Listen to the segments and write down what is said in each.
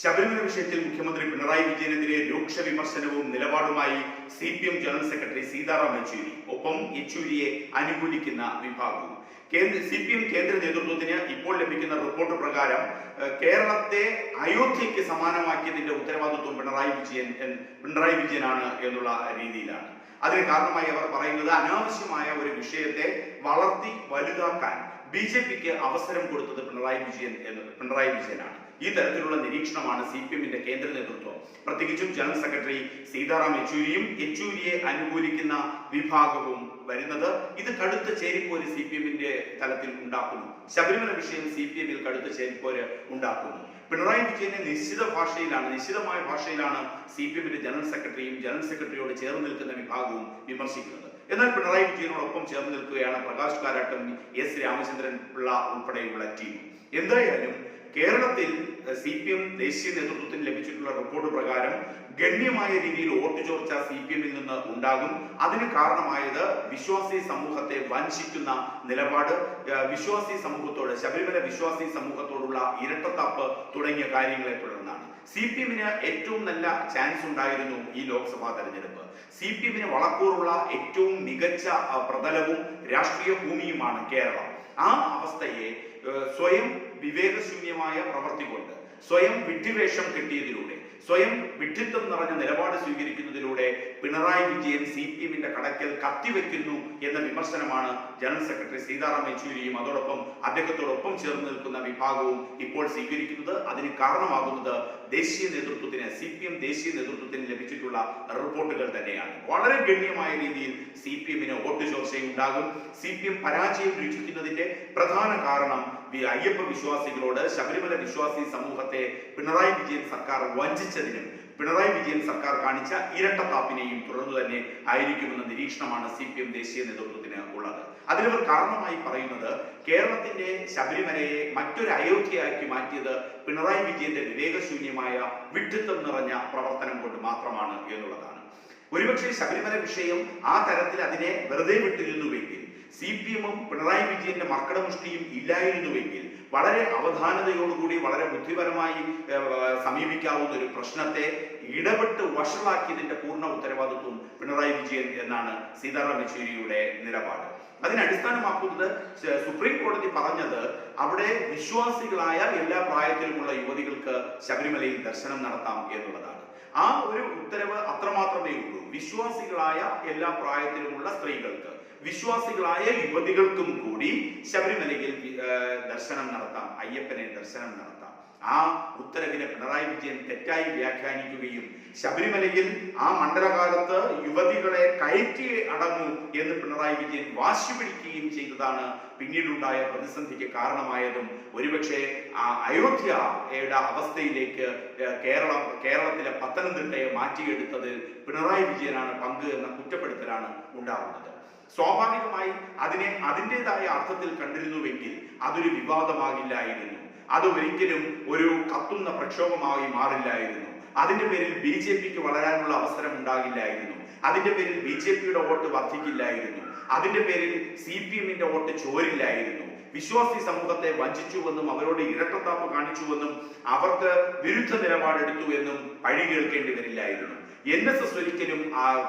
ശബരിമല വിഷയത്തിൽ മുഖ്യമന്ത്രി പിണറായി വിജയനെതിരെ രൂക്ഷ വിമർശനവും നിലപാടുമായി C P M general secretary Sitaram Yechury. ഒപ്പം യെച്ചൂരിയെ അനുകൂലിക്കുന്ന വിഭാഗവും. കേന്ദ്ര സി പി എം കേന്ദ്ര നേതൃത്വത്തിന് ഇപ്പോൾ ലഭിക്കുന്ന റിപ്പോർട്ട് പ്രകാരം കേരളത്തെ അയോധ്യയ്ക്ക് സമാനമാക്കിയതിന്റെ ഉത്തരവാദിത്വം പിണറായി വിജയൻ പിണറായി വിജയനാണ് എന്നുള്ള രീതിയിലാണ്. അതിന് കാരണമായി അവർ പറയുന്നത് അനാവശ്യമായ ഒരു വിഷയത്തെ വളർത്തി വലുതാക്കാൻ ബി ജെ പിക്ക് അവസരം കൊടുത്തത് പിണറായി വിജയൻ പിണറായി വിജയനാണ്. ഈ തരത്തിലുള്ള നിരീക്ഷണമാണ് സി പി എമ്മിന്റെ കേന്ദ്ര നേതൃത്വം. പ്രത്യേകിച്ചും ജനറൽ സെക്രട്ടറി സീതാറാം യെച്ചൂരിയും യെച്ചൂരിയെ അനുകൂലിക്കുന്ന വിഭാഗവും വരുന്നത് ഇത് കടുത്ത ചേരിപ്പോര് സി പി എമ്മിന്റെ തലത്തിൽ ഉണ്ടാക്കുന്നു. ശബരിമല വിഷയം സി പി എമ്മിൽ കടുത്ത ചേരിപ്പോര് ഉണ്ടാക്കുന്നു. പിണറായി വിജയനെ നിശ്ചിത ഭാഷയിലാണ് നിശ്ചിതമായ ഭാഷയിലാണ് സി പി എമ്മിന്റെ ജനറൽ സെക്രട്ടറിയും ജനറൽ സെക്രട്ടറിയോട് ചേർന്ന് നിൽക്കുന്ന വിഭാഗവും വിമർശിക്കുന്നത്. എന്നാൽ പിണറായി വിജയനോടൊപ്പം ചേർന്ന് നിൽക്കുകയാണ് പ്രകാശ് കാരാട്ടും എസ് രാമചന്ദ്രൻ പിള്ള ഉൾപ്പെടെയുള്ള ടീം. എന്തായാലും കേരളത്തിൽ സി പി എം ദേശീയ നേതൃത്വത്തിന് ലഭിച്ചിട്ടുള്ള റിപ്പോർട്ട് പ്രകാരം ഗണ്യമായ രീതിയിൽ വോട്ട് ചോർച്ച സി പി എമ്മിൽ നിന്ന് ഉണ്ടാകും. അതിന് കാരണമായത് വിശ്വാസി സമൂഹത്തെ വഞ്ചിക്കുന്ന നിലപാട്. വിശ്വാസി സമൂഹത്തോട് ശബരിമല വിശ്വാസി സമൂഹത്തോടുള്ള ഇരട്ടത്താപ്പ് തുടങ്ങിയ കാര്യങ്ങളെ തുടർന്നാണ്. സി പി എമ്മിന് ഏറ്റവും നല്ല ചാൻസ് ഉണ്ടായിരുന്നു ഈ ലോക്സഭാ തെരഞ്ഞെടുപ്പ്. സി പി എമ്മിന് വളക്കൂറുള്ള ഏറ്റവും മികച്ച പ്രതലവും രാഷ്ട്രീയ ഭൂമിയുമാണ് കേരളം. ആ അവസ്ഥയെ സ്വയം വിവേകശൂന്യമായ പ്രവർത്തി കൊണ്ട് സ്വയം വിഡ്ഢിവേഷം കെട്ടിയതിലൂടെ സ്വയം വിഡ്ഢിത്വം നിറഞ്ഞ നിലപാട് സ്വീകരിക്കുന്നതിലൂടെ പിണറായി വിജയൻ സി പി എമ്മിന്റെ കടക്കൽ കത്തിവെക്കുന്നു എന്ന വിമർശനമാണ് ജനറൽ സെക്രട്ടറി സീതാറാം യെച്ചൂരിയും അതോടൊപ്പം അദ്ദേഹത്തോടൊപ്പം ചേർന്ന് നിൽക്കുന്ന വിഭാഗവും ഇപ്പോൾ സ്വീകരിക്കുന്നത്. അതിന് കാരണമാകുന്നത് ദേശീയ നേതൃത്വത്തിന് സി പി എം ദേശീയ നേതൃത്വത്തിന് ലഭിച്ചിട്ടുള്ള റിപ്പോർട്ടുകൾ തന്നെയാണ്. വളരെ ഗണ്യമായ രീതിയിൽ സി പി എമ്മിന് വോട്ട് ചോർച്ചയുണ്ടാകും. സി പി എം പരാജയം വീക്ഷിക്കുന്നതിന്റെ പ്രധാന കാരണം അയ്യപ്പ വിശ്വാസികളോട് ശബരിമല വിശ്വാസി സമൂഹത്തെ പിണറായി വിജയൻ സർക്കാർ വഞ്ചിച്ചതിനും പിണറായി വിജയൻ സർക്കാർ കാണിച്ച ഇരട്ടത്താപ്പിനെയും തുടർന്നു തന്നെ ആയിരിക്കുമെന്ന നിരീക്ഷണമാണ് സി പി എം ദേശീയ നേതൃത്വത്തിന് ഉള്ളത്. അതിലവർ കാരണമായി പറയുന്നത് കേരളത്തിന്റെ ശബരിമലയെ മറ്റൊരു അയോധ്യയാക്കി മാറ്റിയത് പിണറായി വിജയന്റെ വിവേകശൂന്യമായ വിഡ്ഢിത്തം നിറഞ്ഞ പ്രവർത്തനം കൊണ്ട് മാത്രമാണ് എന്നുള്ളതാണ്. ഒരുപക്ഷെ ശബരിമല വിഷയം ആ തരത്തിൽ അതിനെ വെറുതെ വിട്ടിരുന്നുവെങ്കിൽ സി പി എമ്മും പിണറായി വിജയന്റെ മക്കടമുഷ്ടിയും ഇല്ലായിരുന്നുവെങ്കിൽ വളരെ അവധാനതയോടുകൂടി വളരെ ബുദ്ധിപരമായി സമീപിക്കാവുന്ന ഒരു പ്രശ്നത്തെ ഇടപെട്ട് വഷളാക്കിയതിന്റെ പൂർണ ഉത്തരവാദിത്വം പിണറായി വിജയൻ എന്നാണ് സീതാറാം യെച്ചൂരിയുടെ നിലപാട്. അതിനെ അടിസ്ഥാനമാക്കുന്നത് സുപ്രീം കോടതി പറഞ്ഞത് അവിടെ വിശ്വാസികളായ എല്ലാ പ്രായത്തിലുമുള്ള യുവതികൾക്ക് ശബരിമലയിൽ ദർശനം നടത്താം എന്നുള്ളതാണ്. ആ ഒരു ഉത്തരവ് അത്രമാത്രമേ ഉള്ളൂ. വിശ്വാസികളായ എല്ലാ പ്രായത്തിലുമുള്ള സ്ത്രീകൾക്ക് വിശ്വാസികളായ യുവതികൾക്കും കൂടി ശബരിമലയിൽ ദർശനം നടത്താം അയ്യപ്പനെ ദർശനം നടത്താം. ആ ഉത്തരവിനെ പിണറായി വിജയൻ തെറ്റായി വ്യാഖ്യാനിക്കുകയും ശബരിമലയിൽ ആ മണ്ഡലകാലത്ത് യുവതികളെ കയറ്റി അടങ്ങൂ എന്ന് പിണറായി വിജയൻ വാശി പിടിക്കുകയും ചെയ്തതാണ് പിന്നീടുണ്ടായ പ്രതിസന്ധിക്ക് കാരണമായതും. ഒരുപക്ഷെ ആ അയോധ്യയുടെ അവസ്ഥയിലേക്ക് കേരളം കേരളത്തിലെ പത്തനംതിട്ടയെ മാറ്റിയെടുത്തതിൽ പിണറായി വിജയനാണ് പങ്ക് എന്ന കുറ്റപ്പെടുത്തലാണ് ഉണ്ടാവുന്നത്. സ്വാഭാവികമായി അതിനെ അതിന്റെതായ അർത്ഥത്തിൽ കണ്ടിരുന്നുവെങ്കിൽ അതൊരു വിവാദമാകില്ലായിരുന്നു. അത് ഒരിക്കലും ഒരു കത്തുന്ന പ്രക്ഷോഭമായി മാറില്ലായിരുന്നു. അതിന്റെ പേരിൽ ബി ജെ പിക്ക് വളരാനുള്ള അവസരം ഉണ്ടാകില്ലായിരുന്നു. അതിന്റെ പേരിൽ ബി ജെ പിയുടെ വോട്ട് വർദ്ധിക്കില്ലായിരുന്നു. അതിന്റെ പേരിൽ സി പി എമ്മിന്റെ വോട്ട് ചോരില്ലായിരുന്നു. വിശ്വാസി സമൂഹത്തെ വഞ്ചിച്ചുവെന്നും അവരോട് ഇരട്ടത്താപ്പ് കാണിച്ചുവെന്നും അവർക്ക് വിരുദ്ധ നിലപാടെടുത്തു എന്നും പഴി കേൾക്കേണ്ടി വരില്ലായിരുന്നു. എൻ എസ് എസ് ഒരിക്കലും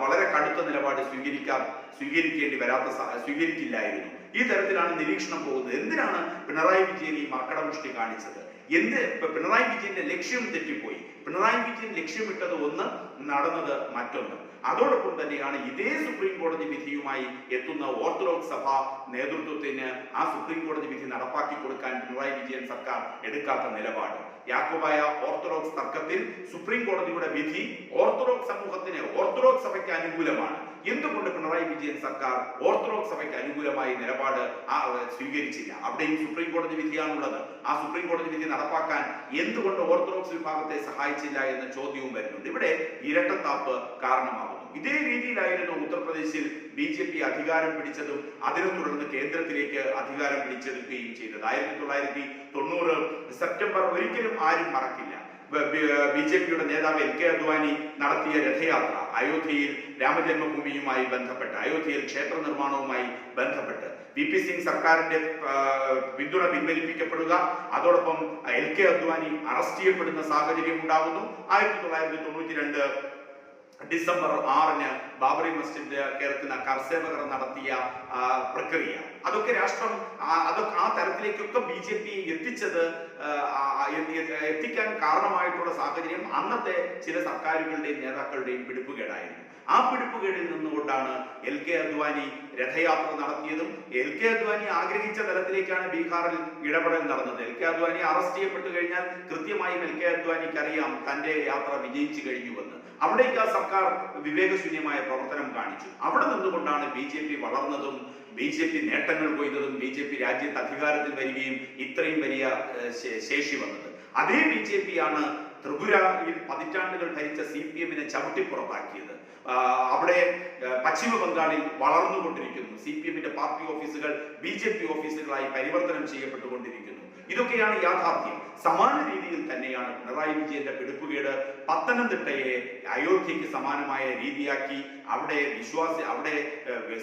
വളരെ കടുത്ത നിലപാട് സ്വീകരിക്കാൻ സ്വീകരിക്കേണ്ടി വരാത്ത സ്വീകരിക്കില്ലായിരുന്നു. ഈ തരത്തിലാണ് നിരീക്ഷണം പോകുന്നത്. എന്തിനാണ് പിണറായി വിജയൻ ഈ മർക്കടമുഷ്ടി കാണിച്ചത്? എന്ത് പിണറായി വിജയന്റെ ലക്ഷ്യം തെറ്റിപ്പോയി. പിണറായി വിജയൻ ലക്ഷ്യമിട്ടത് ഒന്ന് നടന്നത് മറ്റൊന്ന്. അതോടൊപ്പം തന്നെയാണ് ഇതേ സുപ്രീം കോടതി വിധിയുമായി എത്തുന്ന ഓർത്തഡോക്സ് സഭ നേതൃത്വത്തിന് ആ സുപ്രീം കോടതി വിധി നടപ്പാക്കി കൊടുക്കാൻ പിണറായി വിജയൻ സർക്കാർ എടുക്കാത്ത നിലപാട്. യാക്കോബായ ഓർത്തഡോക്സ് തർക്കത്തിൽ സുപ്രീം കോടതിയുടെ വിധി ഓർത്തഡോക്സ് സമൂഹത്തിന് ഓർത്തഡോക്സ് സഭയ്ക്ക് അനുകൂലമാണ്. എന്തുകൊണ്ട് പിണറായി വിജയൻ സർക്കാർ ഓർത്തഡോക്സ് സഭയ്ക്ക് അനുകൂലമായ നിലപാട് സ്വീകരിച്ചില്ല? അവിടെയും സുപ്രീം കോടതി വിധിയാണുള്ളത്. ആ സുപ്രീം കോടതി വിധി നടപ്പാക്കാൻ എന്തുകൊണ്ട് ഓർത്തഡോക്സ് വിഭാഗത്തെ സഹായിച്ചില്ല എന്ന ചോദ്യവും വരുന്നുണ്ട്. ഇവിടെ ഇരട്ടത്താപ്പ് കാരണമാകുന്നു. ഇതേ രീതിയിലായിരുന്നു ഉത്തർപ്രദേശിൽ ബി ജെ പി അധികാരം പിടിച്ചതും അതിനെ തുടർന്ന് കേന്ദ്രത്തിലേക്ക് അധികാരം പിടിച്ചെടുക്കുകയും ചെയ്തത്. ആയിരത്തി തൊള്ളായിരത്തി തൊണ്ണൂറ് സെപ്റ്റംബർ ഒരിക്കലും ആരും മറക്കില്ല. ബി ജെ പിയുടെ നേതാവ് എൽ കെ അദ്വാനി നടത്തിയ രഥയാത്ര അയോധ്യയിൽ രാമജന്മഭൂമിയുമായി ബന്ധപ്പെട്ട് അയോധ്യയിൽ ക്ഷേത്ര നിർമ്മാണവുമായി ബന്ധപ്പെട്ട്. വി പി സിംഗ് സർക്കാരിന്റെ പിന്തുണ പിൻവലിപ്പിക്കപ്പെടുക അതോടൊപ്പം എൽ കെ അദ്വാനി അറസ്റ്റ് ചെയ്യപ്പെടുന്ന സാഹചര്യം ഉണ്ടാകുന്നു. ആയിരത്തി തൊള്ളായിരത്തി തൊണ്ണൂറ്റി രണ്ട് ഡിസംബർ ആറിന് ബാബറി മസ്ജിദ് കേൾക്കുന്ന കർസേവകർ നടത്തിയ പ്രക്രിയ. അതൊക്കെ രാഷ്ട്രം അതൊക്കെ ആ തരത്തിലേക്കൊക്കെ ബി ജെ പി എത്തിച്ചത് എത്തിക്കാൻ കാരണമായിട്ടുള്ള സാഹചര്യം അന്നത്തെ ചില സർക്കാരുകളുടെയും നേതാക്കളുടെയും പിടിപ്പുകേടായിരുന്നു. ആ പിടിപ്പുകേടിൽ നിന്നുകൊണ്ടാണ് എൽ കെ അദ്വാനി രഥയാത്ര നടത്തിയതും എൽ കെ അദ്വാനി ആഗ്രഹിച്ച തലത്തിലേക്കാണ് ബീഹാറിൽ ഇടപെടൽ നടന്നത്. എൽ കെ അദ്വാനി അറസ്റ്റ് ചെയ്യപ്പെട്ടു കഴിഞ്ഞാൽ കൃത്യമായും എൽ കെ അദ്വാനിക്ക് അറിയാം തന്റെ യാത്ര വിജയിച്ചു കഴിഞ്ഞുവെന്ന്. അവിടേക്ക് ആ സർക്കാർ വിവേകശൂന്യമായ പ്രവർത്തനം കാണിച്ചു. അവിടെ നിന്നുകൊണ്ടാണ് ബി ജെ പി വളർന്നതും ബി ജെ പി നേട്ടങ്ങൾ കൊയ്തതും ബി ജെ പി രാജ്യത്ത് അധികാരത്തിൽ വരികയും ഇത്രയും വലിയ ശേഷി വന്നത്. അതേ ബി ജെ പി ആണ് ത്രിപുരയിൽ പതിറ്റാണ്ടുകൾ ഭരിച്ച സി പി എമ്മിനെ ചവിട്ടി പുറത്താക്കിയത് ആ, അവിടെ പശ്ചിമ ബംഗാളിൽ വളർന്നുകൊണ്ടിരിക്കുന്നു. സി പി എമ്മിന്റെ പാർട്ടി ഓഫീസുകൾ ബി ജെ പി ഓഫീസുകളായി പരിവർത്തനം ചെയ്യപ്പെട്ടുകൊണ്ടിരിക്കുന്നു. ഇതൊക്കെയാണ് യാഥാർത്ഥ്യം. സമാന രീതിയിൽ തന്നെയാണ് പിണറായി വിജയന്റെ പിടിപ്പുകേട് പത്തനംതിട്ടയെ അയോധ്യയ്ക്ക് സമാനമായ രീതിയാക്കി അവിടെ വിശ്വാസി അവിടെ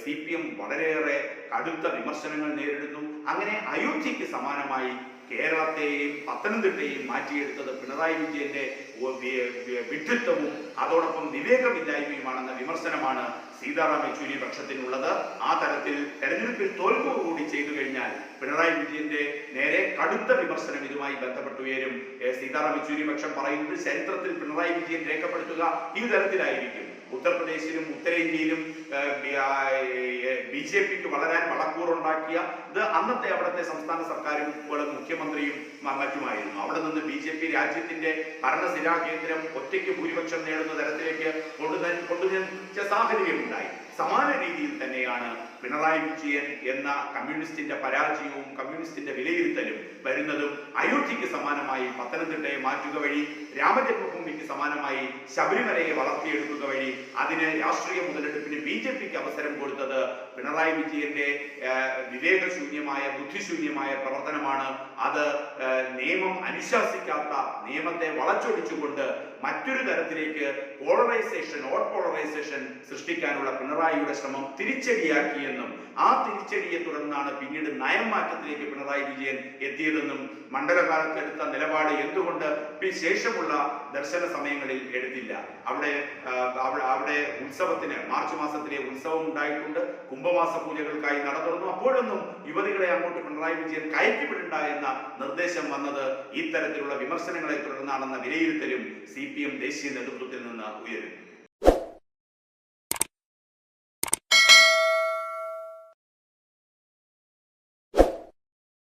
സി പി എം വളരെയേറെ കടുത്ത വിമർശനങ്ങൾ നേരിടുന്നു. അങ്ങനെ അയോധ്യയ്ക്ക് സമാനമായി കേരളത്തെയും പത്തനംതിട്ടയെയും മാറ്റിയെടുത്തത് പിണറായി വിജയന്റെ വിഡ്ഢിത്വവും അതോടൊപ്പം വിവേകമില്ലായ്മയുമാണെന്ന വിമർശനമാണ് സീതാറാം യെച്ചൂരി പക്ഷത്തിനുള്ളത്. ആ തരത്തിൽ തെരഞ്ഞെടുപ്പിൽ തോൽക്കുകകൂടി ചെയ്തു കഴിഞ്ഞാൽ പിണറായി വിജയന്റെ നേരെ കടുത്ത വിമർശനം ഇതുമായി ബന്ധപ്പെട്ട് ഉയരും സീതാറാം യെച്ചൂരി പക്ഷം പറയുന്നത് ചരിത്രത്തിൽ പിണറായി വിജയൻ രേഖപ്പെടുത്തുക ഈ തരത്തിലായിരിക്കും. ഉത്തർപ്രദേശിലും ഉത്തരേന്ത്യയിലും ബി ജെ പിക്ക് വളരാൻ വളക്കൂറുണ്ടാക്കിയ ഇത് അന്നത്തെ അവിടുത്തെ സംസ്ഥാന സർക്കാരും പോലെ മുഖ്യമന്ത്രിയും മറ്റുമായിരുന്നു അവിടെ നിന്ന് ബി ജെ പി രാജ്യത്തിന്റെ ഭരണസിരാ കേന്ദ്രം ഒറ്റയ്ക്ക് ഭൂരിപക്ഷം നേടുന്ന തരത്തിലേക്ക് കൊണ്ടുതന്നെ കൊണ്ടുവച്ച സാഹചര്യം ഉണ്ടായി സമാന രീതിയിൽ തന്നെയാണ് പിണറായി വിജയൻ എന്ന കമ്മ്യൂണിസ്റ്റിന്റെ പരാജയവും കമ്മ്യൂണിസ്റ്റിന്റെ വിലയിരുത്തലും വരുന്നതും അയോധ്യയ്ക്ക് സമാനമായി പത്തനംതിട്ടയെ മാറ്റുക വഴി രാമജന്മഭൂമിക്ക് സമാനമായി ശബരിമലയെ വളർത്തിയെടുക്കുക വഴി അതിന് രാഷ്ട്രീയ മുതലെടുപ്പിന് ബി ജെ പിക്ക് അവസരം കൊടുത്തത് പിണറായി വിജയന്റെ വിവേകശൂന്യമായ ബുദ്ധിശൂന്യമായ പ്രവർത്തനമാണ്. അത് നിയമം അനുശാസിക്കാത്ത നിയമത്തെ വളച്ചൊടിച്ചുകൊണ്ട് മറ്റൊരു തരത്തിലേക്ക് പോളറൈസേഷൻ ഓർ പോളറൈസേഷൻ സൃഷ്ടിക്കാനുള്ള പിണറായിയുടെ ശ്രമം തിരിച്ചടിയാക്കിയെന്നും ആ തിരിച്ചടിയെ തുടർന്നാണ് പിന്നീട് നയം മാറ്റത്തിലേക്ക് പിണറായി വിജയൻ എത്തിയതെന്നും മണ്ഡലകാലത്ത് എടുത്ത നിലപാട് എന്തുകൊണ്ട് ശേഷമുള്ള ദർശന സമയങ്ങളിൽ എടുത്തില്ല? അവിടെ അവിടെ ഉത്സവത്തിന് മാർച്ച് മാസത്തിലെ ഉത്സവം ഉണ്ടായിട്ടുണ്ട്. കുംഭമാസ പൂജകൾക്കായി നട തുറന്നു. അപ്പോഴൊന്നും യുവതികളെ അങ്ങോട്ട് പിണറായി വിജയൻ കയറ്റിവിടണ്ട എന്ന നിർദ്ദേശം വന്നത് ഇത്തരത്തിലുള്ള വിമർശനങ്ങളെ തുടർന്നാണെന്ന വിലയിരുത്തലും സി പി എം ദേശീയ നേതൃത്വത്തിൽ നിന്ന് ഉയരുന്നു.